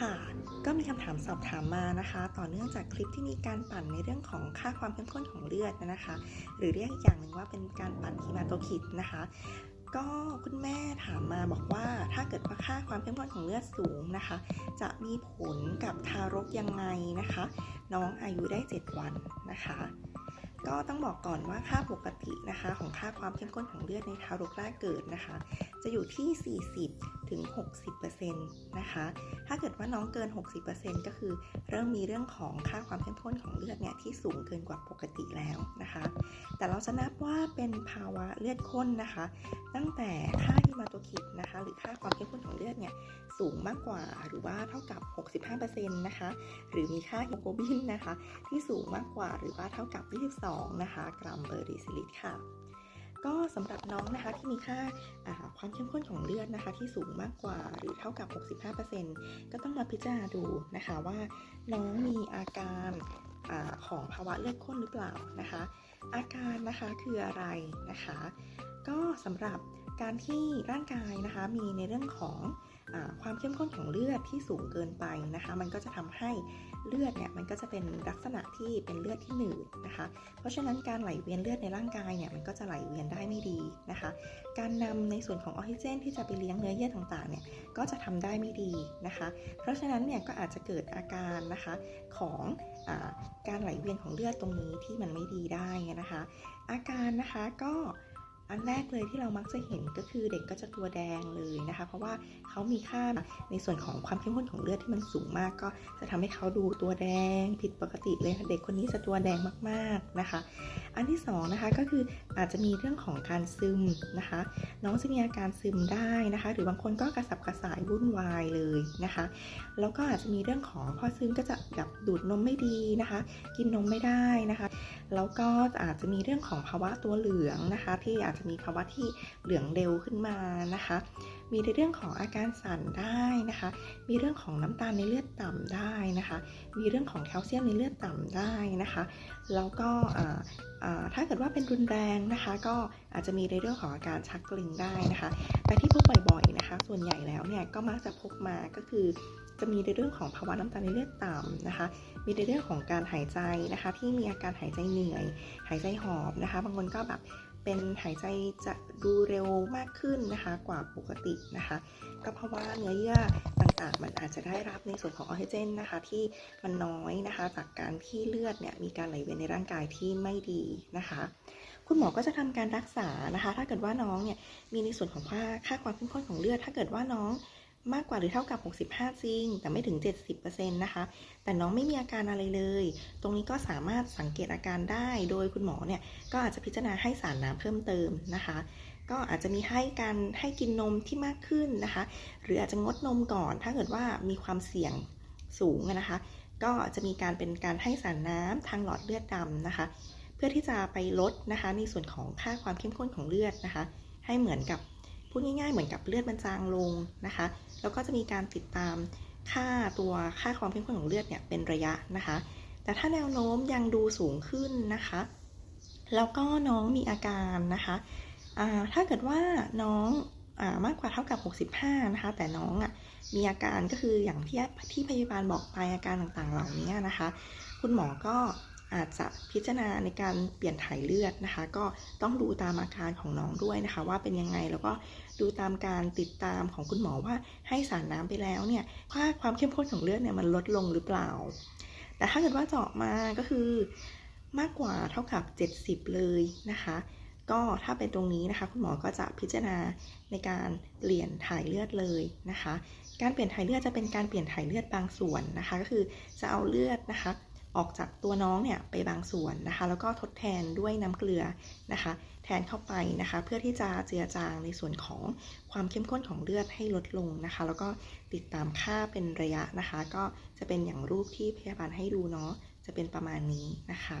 ค่ะ ก็มีคำถามสอบถามมานะคะ ต่อเนื่องจากคลิปที่มีการปั่นในเรื่องของค่าความเข้มข้นของเลือดนะคะ หรือเรียกอีกอย่างหนึ่งว่าเป็นการปั่นฮีมาโตคิดนะคะ ก็คุณแม่ถามมาบอกว่าถ้าเกิดว่าค่าความเข้มข้นของเลือดสูงนะคะ จะมีผลกับทารกยังไงนะคะ น้องอายุได้ 7 วันนะคะก็ต้องบอกก่อนว่าค่าปกตินะคะ ของค่าความเข้มข้นของเลือดในทารกแรกเกิดนะคะ จะอยู่ที่ 40ถึง60%นะคะ ถ้าเกิดว่าน้องเกิน 60%ก็คือเริ่มมีเรื่องของค่าความเข้มข้นของเลือดเนี่ยที่สูงเกินกว่าปกติแล้วนะคะ แต่เราจะนับว่าเป็นภาวะเลือดข้นนะคะ ตั้งแต่ค่าฮีมาโตคิดนะคะ หรือค่าความเข้มข้นของเลือดเนี่ยสูงมากกว่าหรือว่าเท่ากับ 65%นะคะ หรือมีค่าฮีโมโกลบินนะคะ ที่สูงมากกว่าหรือว่าเท่ากับ 22 นะคะ กรัมเปอร์เดซิลิตค่ะ ก็สำหรับน้องนะคะที่มีค่าาความเข้มข้นของเลือดนะคะ ที่สูงมากกว่าหรือเท่ากับ 65%ก็ต้องมาพิจารณาดูนะคะว่าน้องมีอาการอาของภาวะเลือดข้นหรือเปล่านะคะ อาการนะคะคืออะไรนะคะ ก็สำหรับการที่ร่างกายนะคะมีในเรื่องของอความเข้มข้นของเลือดที่สูงเกินไปนะคะ มันก็จะทำให้ เลือดเนี่ยมันก็จะเป็นลักษณะที่เป็นเลือดที่หนืดนะคะ เพราะฉะนั้นการไหลเวียนเลือดในร่างกายเนี่ยมันก็จะไหลเวียนได้ไม่ดีนะคะ การนำในส่วนของออกซิเจน ที่จะไปเลี้ยงเนื้อเยื่อต่างๆเนี่ยก็จะทำได้ไม่ดีนะคะ เพราะฉะนั้นเนี่ยก็อาจจะเกิดอาการนะคะของอการไหลเวียนของเลือดตรงนี้ที่มันไม่ดีได้นะคะ อาการนะคะก็ อันแรกเลยที่เรามักจะเห็นก็คือเด็กก็จะตัวแดงเลยนะคะ เพราะว่าเขามีค่าในส่วนของความเข้มข้นของเลือดที่มันสูงมาก ก็จะทำให้เขาดูตัวแดงผิดปกติเลยเด็กคนนี้จะตัวแดงมากๆนะคะ อันที่สองนะคะก็คืออาจจะมีเรื่องของการซึมนะคะ น้องจะมีอาการซึมได้นะคะ หรือบางคนก็กระสับกระส่ายวุ่นวายเลยนะคะ แล้วก็อาจจะมีเรื่องของพอซึมก็จะแบบดูดนมไม่ดีนะคะ กินนมไม่ได้นะคะ แล้วก็อาจจะมีเรื่องของภาวะตัวเหลืองนะคะ ที่อาจจะมีภาวะที่เหลืองเร็วขึ้นมานะคะ มีในเรื่องของอาการสั่นได้นะคะ มีเรื่องของน้ำตาลในเลือดต่ำได้นะคะ มีเรื่องของแคลเซียมในเลือดต่ำได้นะคะ แล้วก็ถ้าเกิดว่าเป็นรุนแรงนะคะ ก็อาจจะมีในเรื่องของอาการชักเกร็งได้นะคะ แต่ที่พบบ่อยๆนะคะ ส่วนใหญ่แล้วเนี่ยก็มักจะพบมาก็คือจะมีในเรื่องของภาวะน้ำตาลในเลือดต่ำนะคะ มีในเรื่องของการหายใจนะคะ ที่มีอาการหายใจเหนื่อย หายใจหอบนะคะ บางคนก็แบบ เป็นหายใจจะดูเร็วมากขึ้นนะคะกว่าปกตินะคะ ก็เพราะว่าเนื้อเยื่อต่างๆ มันอาจจะได้รับในส่วนของออกซิเจนนะคะ ที่มันน้อยนะคะ จากการที่เลือดเนี่ยมีการไหลเวียนในร่างกายที่ไม่ดีนะคะ คุณหมอก็จะทำการรักษานะคะ ถ้าเกิดว่าน้องเนี่ยมีในส่วนของค่าค่าความเข้มข้นของเลือด ถ้าเกิดว่าน้อง มากกว่าหรือเท่ากับ 65 จริง แต่ไม่ถึง 70%นะคะ แต่น้องไม่มีอาการอะไรเลย ตรงนี้ก็สามารถสังเกตอาการได้ โดยคุณหมอเนี่ยก็อาจจะพิจารณาให้สารน้ำเพิ่มเติมนะคะ ก็อาจจะมีให้การให้กินนมที่มากขึ้นนะคะ หรืออาจจะงดนมก่อน ถ้าเกิดว่ามีความเสี่ยงสูงนะคะ ก็จะมีการเป็นการให้สารน้ำทางหลอดเลือดดำนะคะ เพื่อที่จะไปลดนะคะในส่วนของค่าความเข้มข้นของเลือดนะคะ ให้เหมือนกับ พูดง่ายๆ เหมือนกับเลือดมันจางลงนะคะ แล้วก็จะมีการติดตามค่าตัวค่าความเข้มข้นของเลือดเนี่ยเป็นระยะนะคะ แต่ถ้าแนวโน้มยังดูสูงขึ้นนะคะ แล้วก็น้องมีอาการนะคะถ้าเกิดว่าน้องอามากกว่าเท่ากับ 65 นะคะ แต่น้องอะมีอาการก็คืออย่างที่ที่พยาบาลบอกไปอาการต่างๆ เหล่านี้นะคะ คุณหมอก็ อาจจะพิจารณาในการเปลี่ยนถ่ายเลือดนะคะ ก็ต้องดูตามอาการของน้องด้วยนะคะ ว่าเป็นยังไงแล้วก็ดูตามการติดตามของคุณหมอว่าให้สารน้ำไปแล้วเนี่ยค่าความเข้มข้นของเลือดเนี่ยมันลดลงหรือเปล่า แต่ถ้าเกิดว่าเจาะมาก็คือมากกว่าเท่ากับ 70 เลยนะคะ ก็ถ้าเป็นตรงนี้นะคะ คุณหมอก็จะพิจารณาในการเปลี่ยนถ่ายเลือดเลยนะคะ การเปลี่ยนถ่ายเลือดจะเป็นการเปลี่ยนถ่ายเลือดบางส่วนนะคะ ก็คือจะเอาเลือดนะคะ ออกจากตัวน้องเนี่ยไปบางส่วนนะคะ แล้วก็ทดแทนด้วยน้ำเกลือนะคะ แทนเข้าไปนะคะ เพื่อที่จะเจือจางในส่วนของความเข้มข้นของเลือดให้ลดลงนะคะ แล้วก็ติดตามค่าเป็นระยะนะคะ ก็จะเป็นอย่างรูปที่พยาบาลให้ดูเนาะจะเป็นประมาณนี้นะคะ